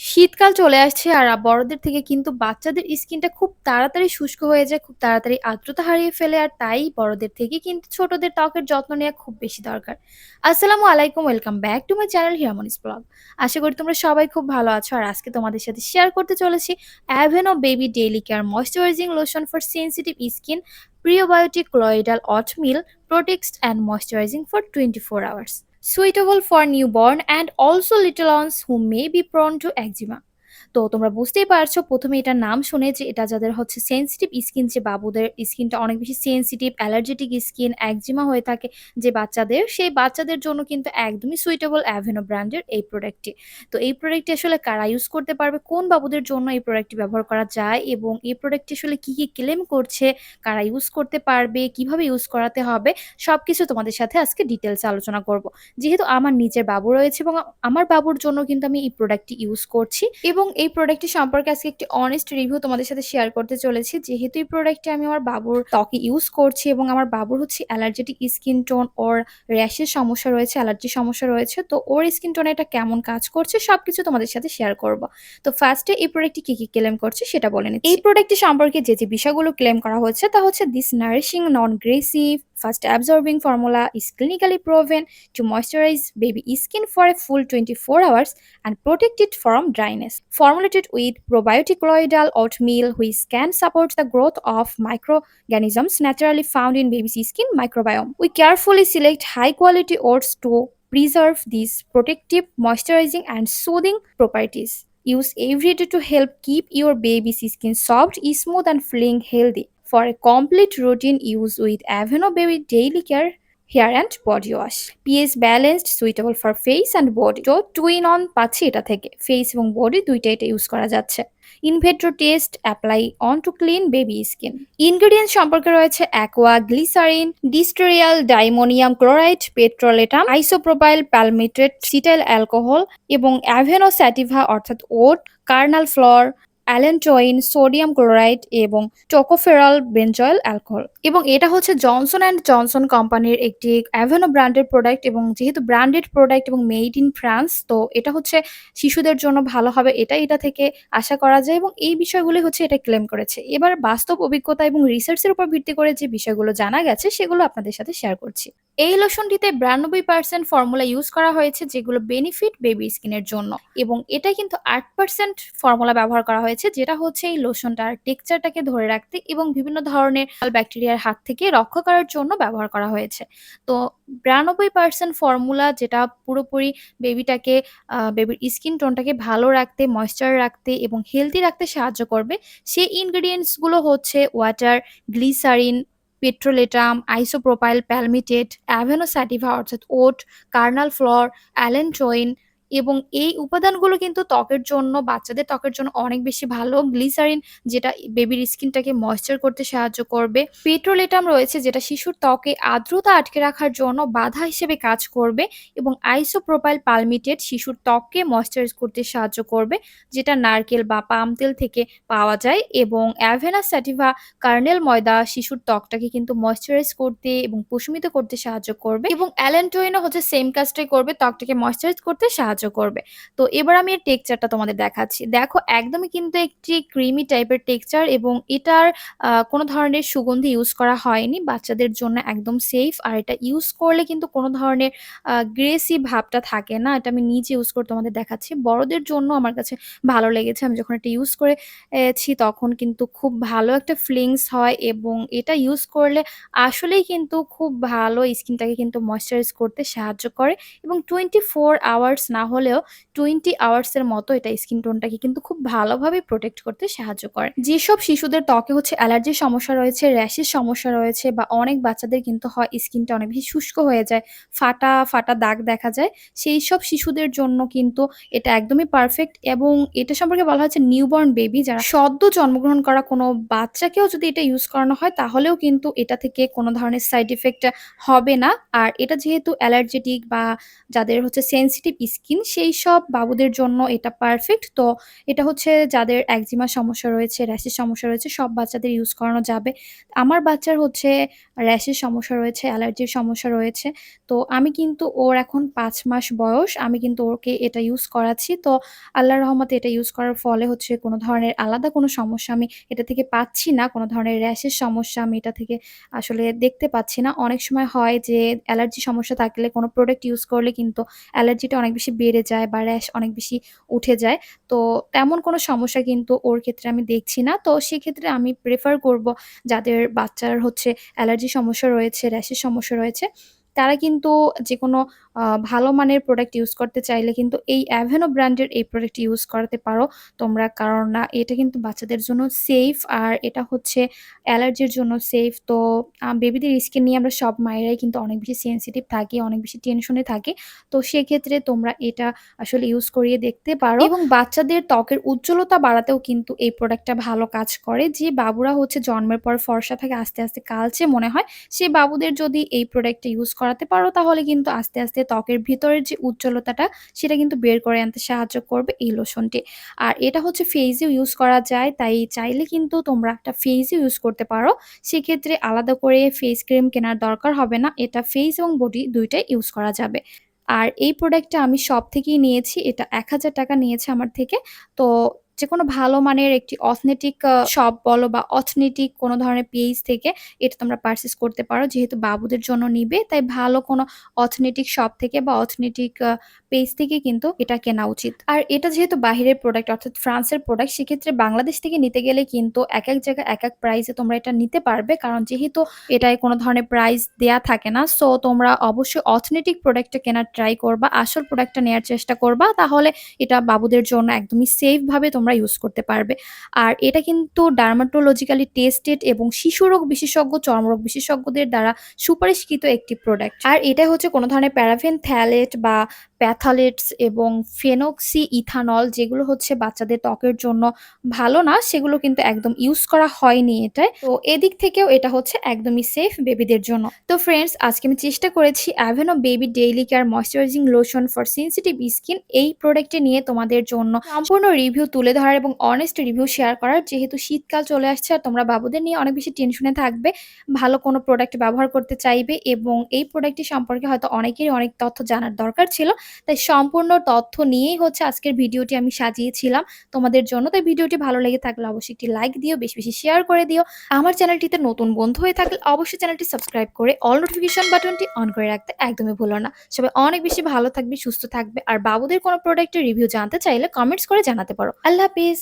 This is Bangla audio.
শীতকাল চলে আসছে আর বড়দের থেকে কিন্তু বাচ্চাদের স্কিনটা খুব তাড়াতাড়ি শুষ্ক হয়ে যায়, খুব তাড়াতাড়ি আর্দ্রতা হারিয়ে ফেলে। আর তাই বড়দের থেকে কিন্তু ছোটদের ত্বকের যত্ন নেওয়া খুব বেশি দরকার। আসসালামু আলাইকুম, welcome back to my channel Hiramoni's blog. আশা করি তোমরা সবাই খুব ভালো আছো। আর আজকে তোমাদের সাথে শেয়ার করতে চলেছি Aveeno baby daily care moisturising lotion for sensitive skin prebiotic colloidal oatmeal protects and moisturising for 24 hours. Suitable for newborn and also little ones who may be prone to eczema. তো তোমরা বুঝতেই পারছ ১ম এ এটার নাম শুনে যে এটা যাদের হচ্ছে সেনসিটিভ স্কিন যে বাবুদের স্কিনটা অনেক বেশি সেনসিটিভ, অ্যালার্জেটিক স্কিন, একজিমা হয়ে থাকে যে বাচ্চাদের, সেই বাচ্চাদের জন্য কিন্তু একদমই সুইটেবল অ্যাভেনো ব্র্যান্ডের এই প্রোডাক্টটি। তো এই প্রোডাক্টটি আসলে কারা ইউজ করতে পারবে, কোন বাবুদের জন্য এই প্রোডাক্টটি ব্যবহার করা যায় এবং এই প্রোডাক্টটি আসলে কী, কী ক্লেম করছে, কারা ইউজ করতে পারবে, কীভাবে ইউজ করাতে হবে, সবকিছু তোমাদের সাথে আজকে ডিটেইলসে আলোচনা করব। যেহেতু আমার নিজের বাবু রয়েছে এবং আমার বাবুর জন্য কিন্তু আমি এই প্রোডাক্টটি ইউজ করছি এবং এই প্রোডাক্টটি সম্পর্কে আজকে একটি অনেস্ট রিভিউ তোমাদের সাথে শেয়ার করতে চলেছি। যেহেতু এই প্রোডাক্টটি আমি আমার বাবুর ত্বকে ইউজ করছি এবং আমার বাবুর হচ্ছে অ্যালার্জেটিক স্কিন টোন, ওর র‍্যাশের সমস্যা রয়েছে, অ্যালার্জির সমস্যা রয়েছে। তো ওর স্কিন টোনে এটা কেমন কাজ করছে সব কিছু তোমাদের সাথে শেয়ার করব। তো ফার্স্টে এই প্রোডাক্টটি কী, কী ক্লেম করছে সেটা বলে নিচ্ছি। এই প্রোডাক্টটি সম্পর্কে যে, যে বিষয়গুলো ক্লেম করা হচ্ছে তা হচ্ছে this nourishing non greasy fast absorbing formula is clinically proven to moisturize baby skin for a full 24 hours and protect it from dryness. Formulated with probiotic colloidal oatmeal which can support the growth of microorganisms naturally found in baby's skin microbiome. We carefully select high quality oats to preserve these protective, moisturizing and soothing properties. Use every day to help keep your baby's skin soft, smooth and feeling healthy. For a complete routine use with Aveno Baby Daily Care hair and body wash pH balanced suitable for face and body তো টু ইন অন পাচ্ছি এটা থেকে। ফেস এবং বডি দুইটা এটা ইউজ করা যাচ্ছে। In vitro test apply on to clean baby skin ingredients সম্পর্কে রয়েছে aqua glycerin distearyl dimonium chloride petrolatum isopropyl palmitate cetyl alcohol এবং অ্যাভেনো স্যাটিভা অর্থাৎ oat kernel flour allantoin, sodium chloride এবং টোকোফেরল বেঞ্জয়েল অ্যালকোহল। এবং এটা হচ্ছে জনসন অ্যান্ড জনসন কোম্পানির একটি অ্যাভেনো ব্র্যান্ডের প্রোডাক্ট এবং যেহেতু ব্র্যান্ডেড প্রোডাক্ট এবং মেড ইন ফ্রান্স, তো এটা হচ্ছে শিশুদের জন্য ভালো হবে এটা এটা থেকে আশা করা যায় এবং এই বিষয়গুলি হচ্ছে এটা ক্লেম করেছে। এবার বাস্তব অভিজ্ঞতা এবং রিসার্চের উপর ভিত্তি করে যে বিষয়গুলো জানা গেছে, সেগুলো আপনাদের সাথে শেয়ার করছি। এই লোশনটিতে বিরানব্বই পার্সেন্ট ফর্মুলা ইউজ করা হয়েছে, যেগুলো বেনিফিট বেবি স্কিনের জন্য। এবং এটা কিন্তু আট পার্সেন্ট ফর্মুলা ব্যবহার করা হয়েছে, যেটা হচ্ছে এই লোশনটার টেক্সচারটাকে ধরে রাখতে এবং বিভিন্ন ধরনের ব্যাকটেরিয়ার হাত থেকে রক্ষা করার জন্য ব্যবহার করা হয়েছে। তো বিরানব্বই পার্সেন্ট ফর্মুলা যেটা পুরোপুরি বেবিটাকে বেবির স্কিন টোনটাকে ভালো রাখতে ময়েশ্চার রাখতে এবং হেলদি রাখতে সাহায্য করবে, সেই ইনগ্রিডিয়েন্টসগুলো হচ্ছে water glycerin petrolatum isopropyl palmitate Avena sativa অর্থাৎ ওট কার্নাল ফ্লোর অ্যালেন্ট্রোইন এবং এই উপাদানগুলো কিন্তু ত্বকের জন্য, বাচ্চাদের ত্বকের জন্য অনেক বেশি ভালো। গ্লিসারিন, যেটা বেবির স্কিনটাকে ময়েশ্চার করতে সাহায্য করবে। পেট্রোলেটাম রয়েছে, যেটা শিশুর ত্বকে আর্দ্রতা আটকে রাখার জন্য বাধা হিসেবে কাজ করবে এবং আইসোপ্রোপাইল পালমিটেড শিশুর ত্বককে ময়েশ্চারাইজ করতে সাহায্য করবে, যেটা নারকেল বা পাম তেল থেকে পাওয়া যায় এবং অ্যাভেনা স্যাটিভা কার্নেল ময়দা শিশুর ত্বকটাকে কিন্তু ময়েশ্চারাইজ করতে এবং পুষ্মিত করতে সাহায্য করবে এবং অ্যালেন্টোইনও হচ্ছে সেম কাজটাই করবে, ত্বকটাকে ময়েশ্চারাইজ করতে সাহায্য সাহায্য করবে। তো এবার আমি এর টেক্সচারটা তোমাদের দেখাচ্ছি। দেখো, একদমই কিন্তু একটি ক্রিমি টাইপের টেক্সচার এবং এটার কোনো ধরনের সুগন্ধি ইউজ করা হয়নি। বাচ্চাদের জন্য একদম সেফ আর এটা ইউজ করলে কিন্তু কোনো ধরনের গ্রেসি ভাবটা থাকে না। এটা আমি নিজে ইউজ করে তোমাদের দেখাচ্ছি। বড়দের জন্য আমার কাছে ভালো লেগেছে। আমি যখন এটা ইউজ করেছি তখন কিন্তু খুব ভালো একটা ফিলিংস হয় এবং এটা ইউজ করলে আসলেই কিন্তু খুব ভালো স্কিনটাকে কিন্তু ময়েশ্চারাইজ করতে সাহায্য করে এবং টোয়েন্টি ফোর আওয়ার্স না হলেও টোয়েন্টি আওয়ার্সের মতো এটা স্কিন টোনটাকে কিন্তু খুব ভালোভাবে প্রোটেক্ট করতে সাহায্য করে। যেসব শিশুদের ত্বকে হচ্ছে অ্যালার্জির সমস্যা রয়েছে র্যাশের সমস্যা রয়েছে বা অনেক বাচ্চাদের কিন্তু হয় স্কিনটা অনেক বেশি শুষ্ক হয়ে যায়, ফাটা ফাটা দাগ দেখা যায় সেই সব শিশুদের জন্য কিন্তু এটা একদমই পারফেক্ট এবং এটা সম্পর্কে বলা হচ্ছে নিউবর্ন বেবি যারা সদ্য জন্মগ্রহণ করা কোনো বাচ্চাকেও যদি এটা ইউজ করানো হয়, তাহলেও কিন্তু এটা থেকে কোনো ধরনের সাইড ইফেক্ট হবে না। আর এটা যেহেতু অ্যালার্জেটিক বা যাদের হচ্ছে সেন্সিটিভ স্কিন স্কিন সেই সব বাবুদের জন্য এটা পারফেক্ট। তো এটা হচ্ছে যাদের একজিমার সমস্যা রয়েছে, র‍্যাশের সমস্যা রয়েছে সব বাচ্চাদের ইউজ করানো যাবে। আমার বাচ্চার হচ্ছে র‍্যাশের সমস্যা রয়েছে, অ্যালার্জির সমস্যা রয়েছে। তো আমি কিন্তু ওর এখন পাঁচ মাস বয়স। আমি কিন্তু ওকে এটা ইউজ করাচ্ছি। তো আল্লাহর রহমতে এটা ইউজ করার ফলে হচ্ছে কোনো ধরনের আলাদা কোনো সমস্যা আমি এটা থেকে পাচ্ছি না। কোনো ধরনের র‍্যাশের সমস্যা আমি এটা থেকে আসলে দেখতে পাচ্ছি না। অনেক সময় হয় যে অ্যালার্জি সমস্যা থাকলে কোনো প্রোডাক্ট ইউজ করলে কিন্তু অ্যালার্জিটা অনেক বেশি বেড়ে যায় বা র‍্যাশ অনেক বেশি উঠে যায়। তো তেমন কোনো সমস্যা কিন্তু ওর ক্ষেত্রে আমি দেখছি না। তো সেক্ষেত্রে আমি প্রেফার করব যাদের বাচ্চার হচ্ছে অ্যালার্জি সমস্যা রয়েছে, র‍্যাশের সমস্যা রয়েছে তারা কিন্তু যেকোনো আ ভালো মানের প্রোডাক্ট ইউজ করতে চাইলে কিন্তু এই অ্যাভেনো ব্র্যান্ডের এই প্রোডাক্ট ইউজ করাতে পারো তোমরা। কারণ না এটা কিন্তু বাচ্চাদের জন্য সেফ আর এটা হচ্ছে অ্যালার্জির জন্য সেফ। তো বেবিদের স্কিন নিয়ে আমরা সব মায়েরাই কিন্তু অনেক বেশি সেনসিটিভ থাকি, অনেক বেশি টেনশনে থাকি। তো সেক্ষেত্রে তোমরা এটা আসলে ইউজ করিয়ে দেখতে পারো এবং বাচ্চাদের ত্বকের উজ্জ্বলতা বাড়াতেও কিন্তু এই প্রোডাক্টটা ভালো কাজ করে। যে বাবুরা হচ্ছে জন্মের পর ফর্সা থাকে আস্তে, আস্তে কালচে মনে হয়, সে বাবুদের যদি এই প্রোডাক্টটা ইউজ করাতে পারো তাহলে কিন্তু আস্তে, আস্তে ত্বকের ভিতরের যে উজ্জ্বলতাটা সেটা কিন্তু বের করে আনতে সাহায্য করবে এই লোশনটি। আর এটা হচ্ছে ফেইসেও ইউজ করা যায়। তাই চাইলে কিন্তু তোমরা একটা ফেইসেও ইউজ করতে পারো। সেক্ষেত্রে আলাদা করে ফেস ক্রিম কেনার দরকার হবে না। এটা ফেইস এবং বডি দুইটাই ইউজ করা যাবে। আর এই প্রোডাক্টটা আমি শপ থেকেই নিয়েছি। এটা ৳১,০০০ নিয়েছে আমার থেকে। তো যেকোনো ভালো মানের একটি অথেন্টিক শপ বলো বা অথেন্টিক কোনো ধরনের পেজ থেকে এটা তোমরা পারচেজ করতে পারো। যেহেতু বাবুদের জন্য নিবে, তাই ভালো কোনো অথেন্টিক শপ থেকে বা অথেন্টিক পেজ থেকে কিন্তু এটা কেনা উচিত। আর এটা যেহেতু বাহিরের প্রোডাক্ট অর্থাৎ ফ্রান্সের প্রোডাক্ট সেক্ষেত্রে বাংলাদেশ থেকে নিতে গেলে কিন্তু এক এক জায়গায় একেক প্রাইসে তোমরা এটা নিতে পারবে। কারণ যেহেতু এটায় কোনো ধরনের প্রাইস দেয়া থাকে না। সো তোমরা অবশ্যই অথেন্টিক প্রোডাক্টটা কেনার ট্রাই করবা। আসল প্রোডাক্টটা নেওয়ার চেষ্টা করবা। তাহলে এটা বাবুদের জন্য একদমই সেফ ভাবে তোমরা ইউজ করতে পারবে। আর এটা কিন্তু ডার্মাটোলজিক্যালি টেস্টেড এবং শিশুরোগ বিশেষজ্ঞ, চর্মরোগ বিশেষজ্ঞদের দ্বারা সুপারিশকৃত একটি প্রোডাক্ট। আর এটা হচ্ছে কোনো ধরনের প্যারাফিন, থ্যালেট বা প্যাথালেটস এবং ফেনক্সি ইথানল যেগুলো হচ্ছে বাচ্চাদের ত্বকের জন্য ভালো না সেগুলো কিন্তু একদম ইউজ করা হয়নি এটায়। তো এদিক থেকেও এটা হচ্ছে একদমই সেফ বেবিদের জন্য। তো ফ্রেন্ডস আজকে আমি চেষ্টা করেছি Aveeno baby daily care moisturising lotion for sensitive skin এই প্রোডাক্টটি নিয়ে তোমাদের জন্য সম্পূর্ণ রিভিউ তুলে ধরার এবং অনেস্ট রিভিউ শেয়ার করার। যেহেতু শীতকাল চলে আসছে আর তোমরা বাবুদের নিয়ে অনেক বেশি টেনশনে থাকবে। ভালো কোনো প্রোডাক্ট ব্যবহার করতে চাইবে এবং এই প্রোডাক্টটি সম্পর্কে হয়তো অনেকেরই অনেক তথ্য জানার দরকার ছিল। তাই সম্পূর্ণ তথ্য নিয়েই হচ্ছে আজকের ভিডিওটি আমি সাজিয়েছিলাম তোমাদের জন্য। তাই ভিডিওটি ভালো লেগে থাকলে অবশ্যই একটি লাইক দিও, বেশি, বেশি শেয়ার করে দিও। আমার চ্যানেলটিতে নতুন বন্ধু হয়ে থাকলে অবশ্যই চ্যানেলটি সাবস্ক্রাইব করে অল নোটিফিকেশন বাটনটি অন করে রাখতে একদমই ভুলো না। সবাই অনেক বেশি ভালো থাকবে, সুস্থ থাকবে। আর বাবুদের কোনো প্রোডাক্টের রিভিউ জানতে চাইলে কমেন্টস করে জানাতে পারো। আল্লাহ হাফেজ।